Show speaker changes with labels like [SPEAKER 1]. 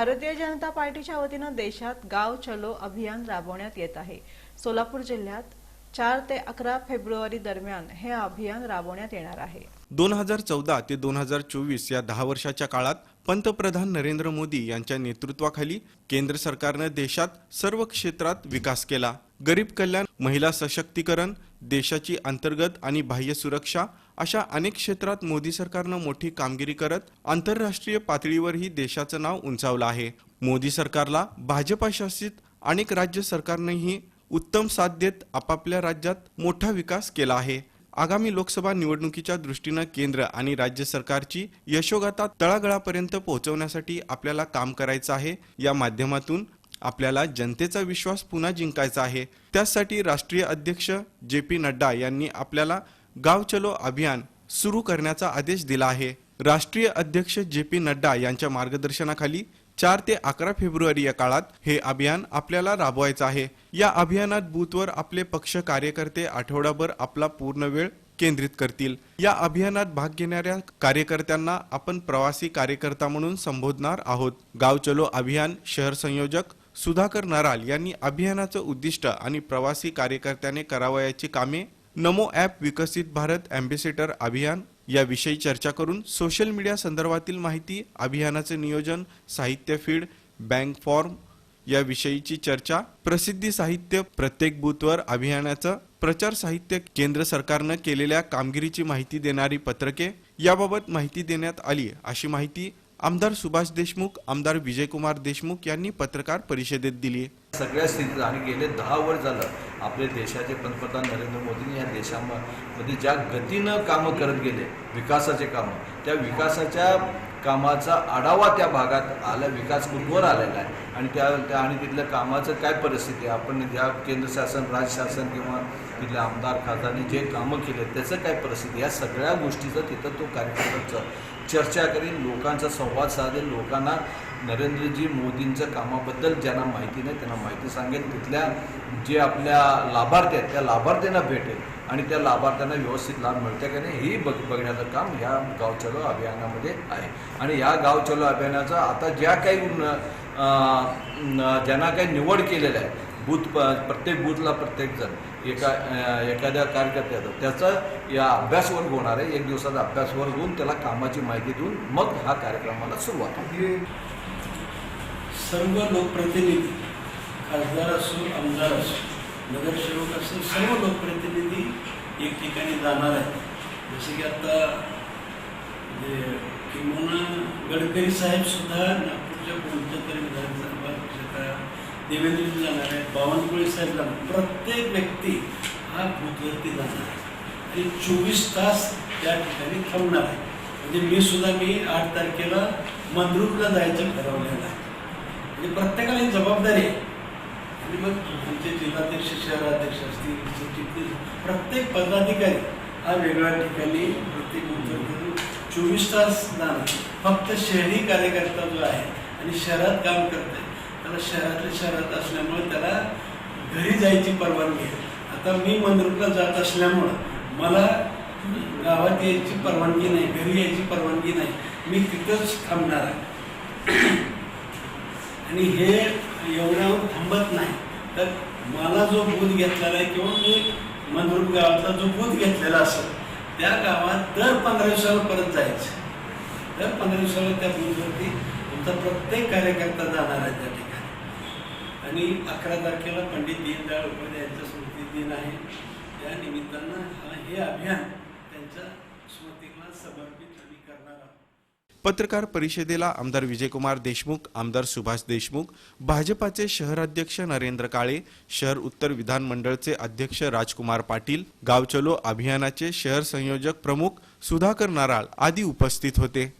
[SPEAKER 1] भारतीय जनता पार्टीच्या वतीनं देशात गाव चलो अभियान राबवण्यात येत आहे. सोलापूर जिल्ह्यात चार ते अकरा फेब्रुवारी दरम्यान हे अभियान राबवण्यात येणार आहे.
[SPEAKER 2] दोन हजार चौदा ते दोन हजार चोवीस या दहा वर्षाच्या काळात पंतप्रधान नरेंद्र मोदी यांच्या नेतृत्वाखाली केंद्र सरकारनं देशात सर्व क्षेत्रात विकास केला. गरीब कल्याण महिला सशक्तीकरण देशाची अंतर्गत आणि बाह्य सुरक्षा अशा अनेक क्षेत्रात मोदी सरकारनं मोठी कामगिरी करत आंतरराष्ट्रीय पातळीवरही देशाचं नाव उंचावलं आहे. मोदी सरकारला भाजपा शासित अनेक राज्य सरकारनेही उत्तम साथ देत आपापल्या राज्यात मोठा विकास केला आहे. आगामी लोकसभा निवडणुकीच्या दृष्टीनं केंद्र आणि राज्य सरकारची यशोगाथा तळागळापर्यंत पोहोचवण्यासाठी आपल्याला काम करायचं आहे. या माध्यमातून आपल्याला जनतेचा विश्वास पुन्हा जिंकायचा आहे. त्यासाठी राष्ट्रीय अध्यक्ष जे पी नड्डा यांनी आपल्याला गाव चलो अभियान सुरू करण्याचा आदेश दिला आहे. राष्ट्रीय अध्यक्ष जे पी नड्डा यांच्या मार्गदर्शनाखाली चार ते अकरा फेब्रुवारी या काळात हे अभियान आपल्याला राबवायचं आहे. या अभियानात बूथवर आपले पक्ष कार्यकर्ते आठवडाभर आपला पूर्ण वेळ केंद्रित करतील. या अभियानात भाग घेणाऱ्या कार्यकर्त्यांना आपण प्रवासी कार्यकर्ता म्हणून संबोधणार आहोत. गाव चलो अभियान शहर संयोजक सुधाकर नराल यांनी अभियानाचं उद्दिष्ट आणि प्रवासी कार्यकर्त्याने करावयाची कामे नमो ॲप विकसित भारत अँबेसेडर अभियान याविषयी चर्चा करून सोशल मीडिया संदर्भातील माहिती अभियानाचे नियोजन साहित्य फीड बँक फॉर्म याविषयीची चर्चा प्रसिद्धी साहित्य प्रत्येक बूथवर अभियानाचं प्रचार साहित्य केंद्र सरकारनं केलेल्या कामगिरीची माहिती देणारी पत्रके याबाबत माहिती देण्यात आली अशी माहिती आमदार सुभाष देशमुख आमदार विजयकुमार देशमुख यांनी पत्रकार परिषदेत दिली
[SPEAKER 3] सगळ्या स्थितीत आणि गेले दहा वर्ष झालं. आपले देशाचे पंतप्रधान नरेंद्र मोदींनी या देशामध्ये ज्या गतीनं कामं करत गेले विकासाचे कामं त्या विकासाच्या कामाचा आढावा त्या भागात आला विकास कुठवर आलेला आहे. आणि त्या आणि तिथल्या कामाचं काय परिस्थिती आहे? आपण ज्या केंद्र शासन राज्य शासन किंवा तिथल्या आमदार खासदारांनी जे कामं केले त्याचं काय परिस्थिती या सगळ्या गोष्टीचं तिथं तो कार्यक्रमाचं चर्चा करीन लोकांचा संवाद साधेल लोकांना नरेंद्रजी मोदींच्या कामाबद्दल ज्यांना माहिती नाही त्यांना माहिती सांगेल तिथल्या जे आपल्या लाभार्थी आहेत त्या लाभार्थ्यांना भेटेल आणि त्या लाभार्थ्यांना व्यवस्थित लाभ मिळते का नाही हेही बघ बघण्याचं काम ह्या गाव चलो अभियानामध्ये आहे. आणि या गाव चलो अभियानाचं आता ज्या काही न- ज्यांना काही निवड केलेलं आहे बूथ प- प्रत्येक बूथला प्रत्येक जण एका एखाद्या कार्यकर्त्याचा त्याचा या अभ्यासवर्ग होणार आहे. एक दिवसाचा अभ्यासवर्ग होऊन त्याला कामाची माहिती देऊन मग हा कार्यक्रमाला सुरुवात
[SPEAKER 4] सर्व लोकप्रतिनिधी खासदार असो आमदार असो नगरसेवक असो सर्व लोकप्रतिनिधी एक ठिकाणी जाणार आहेत. जसे की आता म्हणजे किंबहुना गडकरी साहेब सुद्धा नागपूरच्या कोणत्या तरी विधानसभा देवेंद्रजी जाणार आहेत बावनकुळे साहेब जाणार प्रत्येक व्यक्ती हा भूतवरती जाणार आहे. आणि चोवीस तास त्या ठिकाणी थांबणार आहे. म्हणजे मी सुद्धा मी आठ तारखेला मंद्रूपला जायचं ठरवलेलं आहे. म्हणजे प्रत्येकाला ही जबाबदारी आहे. आणि मग तुमचे जिल्हाध्यक्ष शहराध्यक्ष असतील सचिव प्रत्येक पदाधिकारी हा वेगळ्या ठिकाणी प्रत्येक बूथवर चोवीस तास जाणार फक्त शहरी कार्यकर्ता जो आहे आणि शहरात काम करत आहे त्याला शहरातल्या शहरात असल्यामुळे त्याला घरी जायची परवानगी आहे. आता मी मंद्रुपला जात असल्यामुळं मला गावात यायची परवानगी नाही घरी यायची परवानगी नाही. मी तिथंच थांबणार आहे. आणि हे एवढ्यावर थांबत नाही. तर मला जो बोध घेतलेला आहे किंवा मी मंद्रुप गावातला जो बोध घेतलेला असेल त्या गावात दर पंधरा दिवसाला परत जायचं. दर पंधरा दिवसाला त्या बोधवरती तुमचा प्रत्येक कार्यकर्ता जाणार आहे त्या ठिकाणी. आणि अकरा तारखेला पंडित दीनदयाळ उपाध्याय यांचा स्मृती दिन आहे. त्या निमित्तानं हे अभियान त्यांच्या स्मृतीला समर्पित आम्ही करणार आहोत.
[SPEAKER 2] पत्रकार परिषदेला आमदार विजयकुमार देशमुख आमदार सुभाष देशमुख भाजपाचे शहराध्यक्ष नरेंद्र काळे शहर उत्तर विधानमंडळचे अध्यक्ष राजकुमार पाटील गावचलो अभियानाचे शहर संयोजक प्रमुख सुधाकर नाराळ आदी उपस्थित होते.